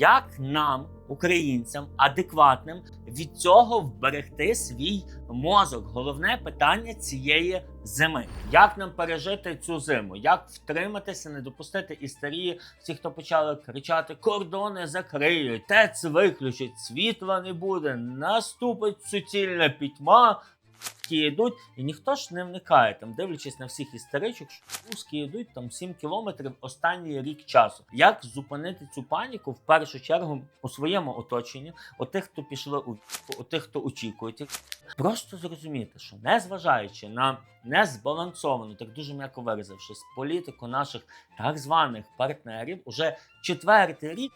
Як нам, українцям, адекватним від цього вберегти свій мозок? Головне питання цієї зими. Як нам пережити цю зиму? Як втриматися, не допустити істерії? Всі, хто почали кричати: кордони закриють, ТЕЦ виключать, світла не буде, наступить суцільна пітьма. Ті йдуть, і ніхто ж не вникає там, дивлячись на всіх істеричок, що русські йдуть там 7 кілометрів останній рік часу. Як зупинити цю паніку в першу чергу у своєму оточенні, у тих, хто пішли у у тих, хто очікують, просто зрозуміти, що незважаючи на незбалансовану, так дуже м'яко виразившись, політику наших так званих партнерів, уже четвертий рік.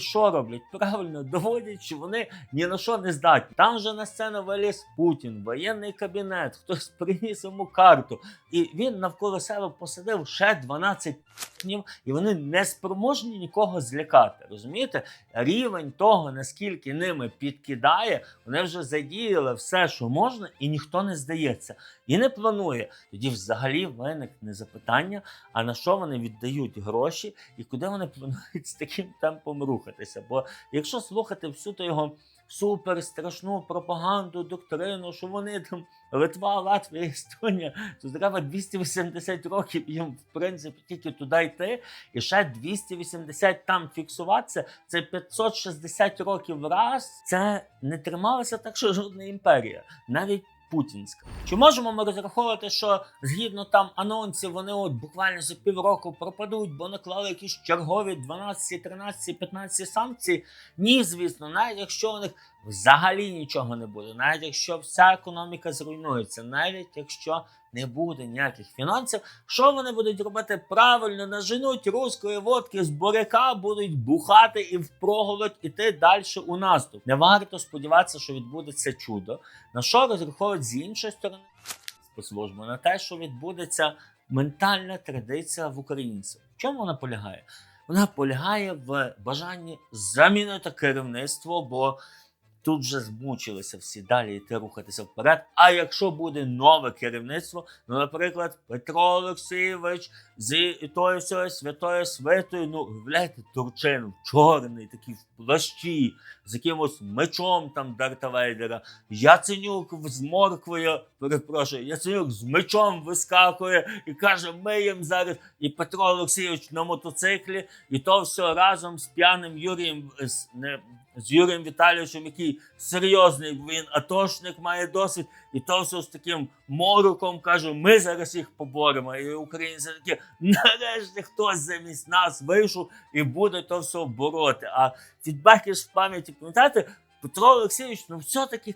Що роблять? Правильно доводять, що вони ні на що не здатні. Там вже на сцену виліз Путін, воєнний кабінет, хтось приніс йому карту, і він навколо себе посадив ще 12 днів, і вони не спроможні нікого злякати. Розумієте? Рівень того, наскільки ними підкидає, вони вже задіяли все, що можна, і ніхто не здається і не планує. Тоді взагалі виникне запитання: а на що вони віддають гроші і куди вони планують з таким темпом рухатися? Бо якщо слухати всю то його супер страшну пропаганду, доктрину, що вони там Литва, Латвія, Естонія, то треба 280 років їм, в принципі, тільки туди йти, і ще 280 там фіксуватися. Це 560 років раз. Це не трималася так, що жодна імперія, навіть. Путінська. Чи можемо ми розраховувати, що згідно там анонсів вони от буквально за півроку пропадуть, бо наклали якісь чергові 12, 13, 15 санкцій? Ні, звісно, навіть якщо у них взагалі нічого не буде, навіть якщо вся економіка зруйнується, навіть якщо не буде ніяких фінансів, що вони будуть робити правильно? Наженуть руської водки з буряка, будуть бухати і впроголодь іти далі у наступ. Не варто сподіватися, що відбудеться чудо. На що розраховують з іншої сторони спецслужби? На те, що відбудеться ментальна традиція в українців. В чому вона полягає? Вона полягає в бажанні замінити керівництво, бо тут вже змучилися всі далі йти рухатися вперед. А якщо буде нове керівництво, ну, наприклад, Петро Олексійович з тою всього святою свитою, ну, виявляєте, Турчин, чорний, такий в плащі, з якимось мечом там Дарта Вейдера, Яценюк з морквою, перепрошую, Яценюк з мечом вискакує і каже: ми їм зараз. І Петро Олексійович на мотоциклі, і то все разом з п'яним Юрієм з не з Юрієм Віталійовичем, який серйозний, він атошник має досвід, і то все з таким мороком каже: ми зараз їх поборемо. І українці такі нарешті хтось замість нас вийшов і буде то все бороти. А фідбеки ж в пам'яті пам'ятаєте, Петро Олексійович, ну все-таки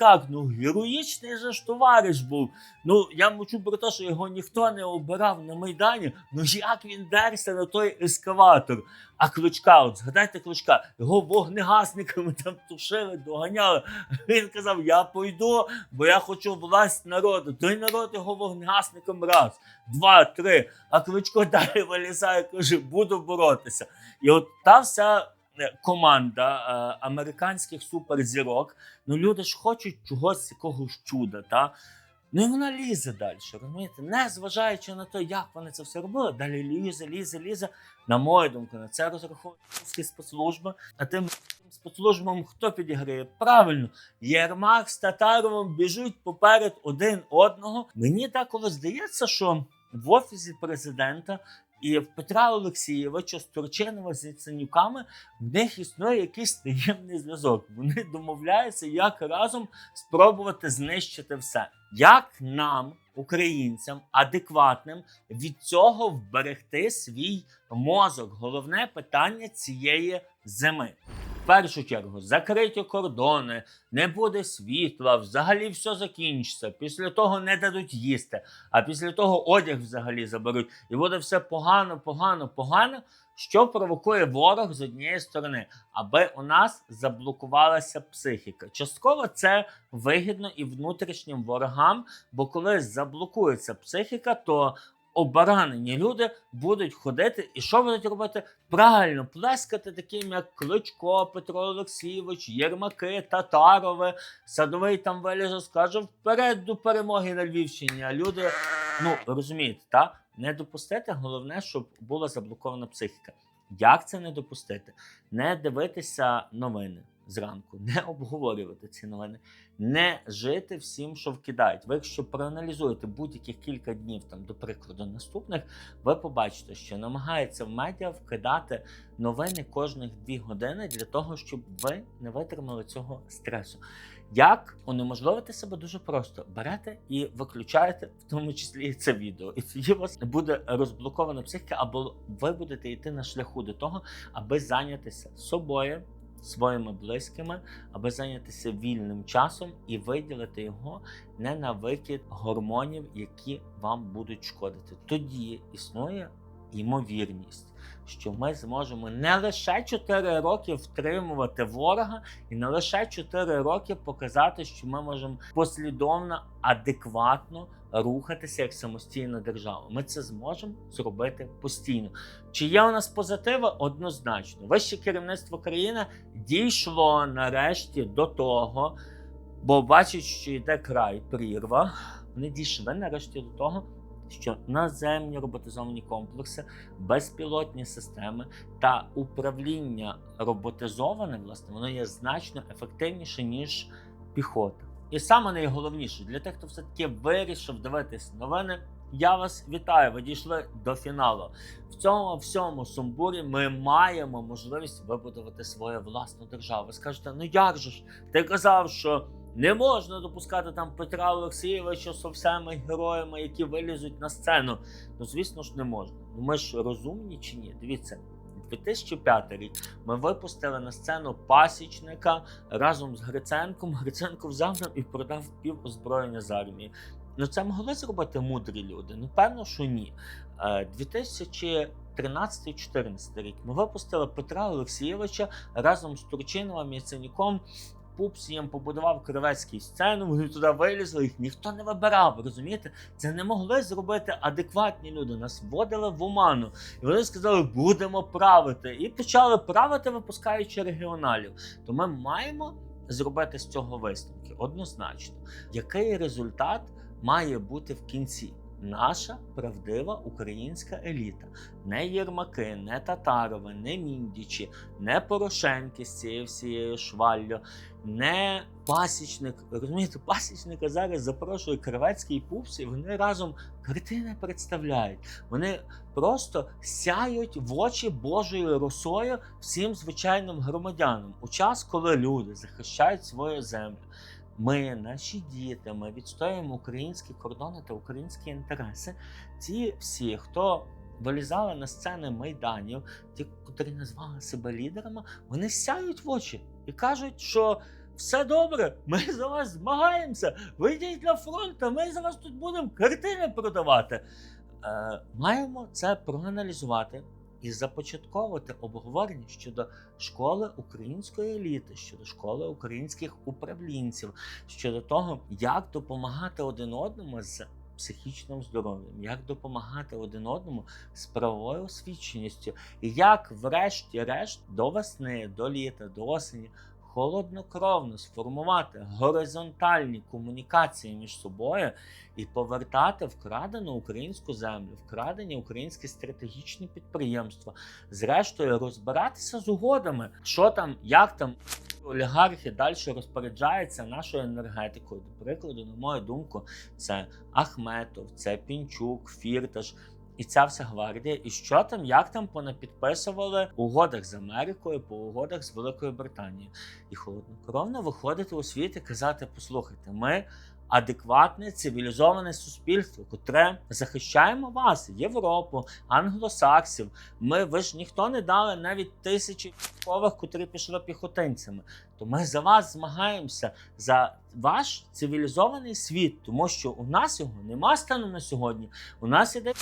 як, ну героїчний же ж товариш був. Ну я мовчу про те, що його ніхто не обирав на Майдані. Ну як він дерся на той ескаватор? А Кличка, от згадайте Кличка, його вогнегасниками там тушили, доганяли. Він казав: Я пойду, бо я хочу власть народу. Той народ його вогнегасником раз, два, три. А Кличко далі вилізає, каже, буду боротися. І от та вся. Е, Команда е, американських суперзірок, ну люди ж хочуть чогось якогось чуда, та ну і вона лізе далі, розумієте? Не зважаючи на те, як вони це все робили, далі лізе, лізе, лізе. На мою думку, на це розраховують російські спецслужби. А тим спецслужбам хто підіграє? Правильно, Єрмак з Татаровим біжуть поперед один одного. Мені деколи здається, що в офісі президента і в Петра Олексійовича з Турчинова з Яценюками в них існує якийсь таємний зв'язок. Вони домовляються, як разом спробувати знищити все. Як нам, українцям, адекватним від цього вберегти свій мозок? Головне питання цієї зими. Першу чергу закриті кордони, не буде світла, взагалі все закінчиться. Після того не дадуть їсти, а після того одяг взагалі заберуть. І буде все погано, погано, погано. Що провокує ворог з однієї сторони, аби у нас заблокувалася психіка. Частково це вигідно і внутрішнім ворогам, бо коли заблокується психіка, то обаранені люди будуть ходити і що будуть робити? Правильно, плескати таким, як Кличко, Петро Олексійович, Єрмаки, Татарове, Садовий там виліже, скаже вперед до перемоги на Львівщині. А люди, ну розумієте, та не допустити, головне, щоб була заблокована психіка. Як це не допустити? Не дивитися новини зранку, не обговорювати ці новини, не жити всім, що вкидають. Ви, якщо проаналізуєте будь-яких кілька днів, там, до прикладу, наступних, ви побачите, що намагається в медіа вкидати новини кожних дві години для того, щоб ви не витримали цього стресу. Як унеможливити себе дуже просто берете і виключаєте, в тому числі і це відео, і тоді у вас буде розблокована психіка, або ви будете йти на шляху до того, аби зайнятися собою, своїми близькими, аби зайнятися вільним часом і виділити його не на викид гормонів, які вам будуть шкодити. Тоді існує ймовірність, що ми зможемо не лише 4 роки втримувати ворога, і не лише 4 роки показати, що ми можемо послідовно, адекватно рухатися як самостійна держава. Ми це зможемо зробити постійно. Чи є у нас позитиви? Однозначно, вище керівництво країни дійшло нарешті до того, бо бачить, що йде край прірва. Вони дійшли нарешті до того, що наземні роботизовані комплекси, безпілотні системи та управління роботизоване, власне, воно є значно ефективніше, ніж піхота. І саме найголовніше для тих, хто все таки вирішив дивитись новини. Я вас вітаю. Ви дійшли до фіналу. В цьому всьому сумбурі ми маємо можливість вибудувати свою власну державу. Скажете, ну як же ж? Ти казав, що не можна допускати там Петра Олексійовича з всіми героями, які вилізуть на сцену. Ну, звісно ж, не можна. Ну ми ж розумні чи ні? Дивіться. 2005 рік ми випустили на сцену пасічника разом з Гриценком. Гриценко взяв нам і продав пів озброєння з армії. Ну це могли зробити мудрі люди? Ну певно, що ні. Е, 2013-2014 рік ми випустили Петра Олексійовича разом з Турчиновим Яценюком. Пупс їм побудував кривецький сцену, вони туди вилізли, їх ніхто не вибирав. Розумієте? Це не могли зробити адекватні люди. Нас вводили в оману. І вони сказали, будемо правити. І почали правити, випускаючи регіоналів. То ми маємо зробити з цього висновки однозначно. Який результат має бути в кінці? Наша правдива українська еліта, не Єрмаки, не Татарови, не Міндічі, не Порошенки з цією всією шваллю, не пасічник. Розумієте, пасічника зараз запрошує Кривецький пупс, і вони разом картини представляють. Вони просто сяють в очі Божою росою всім звичайним громадянам у час, коли люди захищають свою землю. Ми, наші діти, ми відстоюємо українські кордони та українські інтереси. Ті всі, хто вилізали на сцени майданів, ті, котрі назвали себе лідерами, вони сяють в очі і кажуть, що все добре, ми за вас змагаємося. Ви йдіть на фронт, а ми за вас тут будемо картини продавати. Е, маємо це проаналізувати і започатковувати обговорення щодо школи української еліти, щодо школи українських управлінців, щодо того, як допомагати один одному з психічним здоров'ям, як допомагати один одному з правовою освіченістю, і як, врешті-решт, до весни, до літа, до осені. Холоднокровно сформувати горизонтальні комунікації між собою і повертати вкрадену українську землю, вкрадені українські стратегічні підприємства, зрештою розбиратися з угодами, що там, як там олігархи далі розпоряджаються нашою енергетикою. До прикладу, на мою думку, це Ахметов, це Пінчук, Фірташ. І ця вся гвардія, і що там, як там понапідписували у угодах з Америкою, по угодах з Великою Британією. І холоднокровно виходити у світ і казати: послухайте, ми адекватне цивілізоване суспільство, котре захищаємо вас, Європу, англосаксів. Ми ви ж ніхто не дали навіть тисячі військових, котрі пішли піхотинцями. То ми за вас змагаємося за ваш цивілізований світ, тому що у нас його нема стану на сьогодні. У нас іде.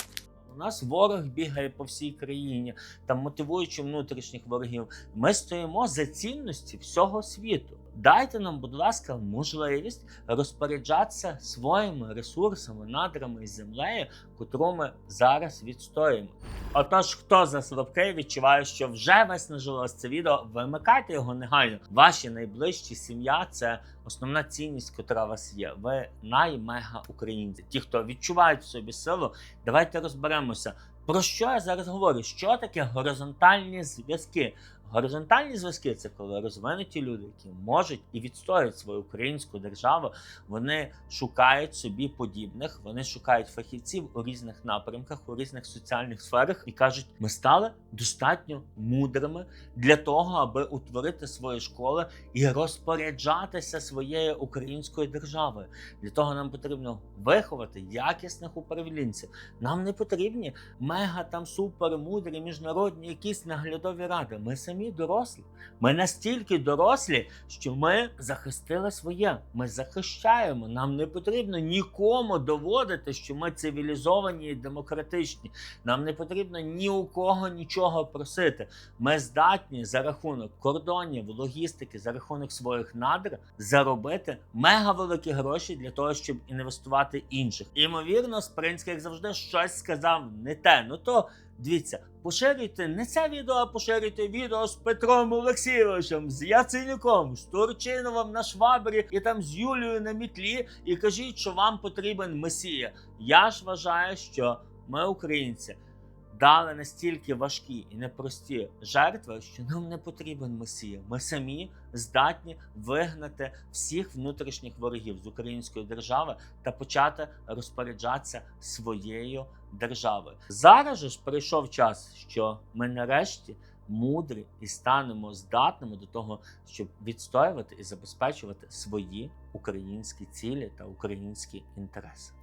Нас ворог бігає по всій країні, там мотивуючи внутрішніх ворогів. Ми стоїмо за цінності всього світу. Дайте нам, будь ласка, можливість розпоряджатися своїми ресурсами, надрами і землею, котру ми зараз відстоїмо. Отож, хто за слабкий відчуває, що вже виснажилось це відео, вимикайте його негайно. Ваші найближчі сім'я це основна цінність, котра у вас є. Ви наймега українці. Ті, хто відчувають в собі силу, давайте розберемося. Про що я зараз говорю? Що таке горизонтальні зв'язки? Горизонтальні зв'язки це коли розвинуті люди, які можуть і відстоюють свою українську державу. Вони шукають собі подібних, вони шукають фахівців у різних напрямках, у різних соціальних сферах і кажуть: ми стали достатньо мудрими для того, аби утворити свої школи і розпоряджатися своєю українською державою. Для того нам потрібно виховати якісних управлінців. Нам не потрібні мега там супер мудрі міжнародні якісь наглядові ради. Ми самі дорослі. Ми настільки дорослі, що ми захистили своє. Ми захищаємо. Нам не потрібно нікому доводити, що ми цивілізовані і демократичні. Нам не потрібно ні у кого нічого просити. Ми здатні за рахунок кордонів, логістики, за рахунок своїх надр заробити мега великі гроші для того, щоб інвестувати інших. Імовірно, Спринський, як завжди, щось сказав не те. Ну то дивіться, поширюйте не це відео, а поширюйте відео з Петром Олексійовичем, з Яценюком, з Турчиновим на швабрі і там з Юлією на мітлі. І кажіть, що вам потрібен месія. Я ж вважаю, що ми, українці, дали настільки важкі і непрості жертви, що нам не потрібен месія. Ми самі здатні вигнати всіх внутрішніх ворогів з української держави та почати розпоряджатися своєю державою. Зараз же ж прийшов час, що ми нарешті. Мудрі і станемо здатними до того, щоб відстоювати і забезпечувати свої українські цілі та українські інтереси.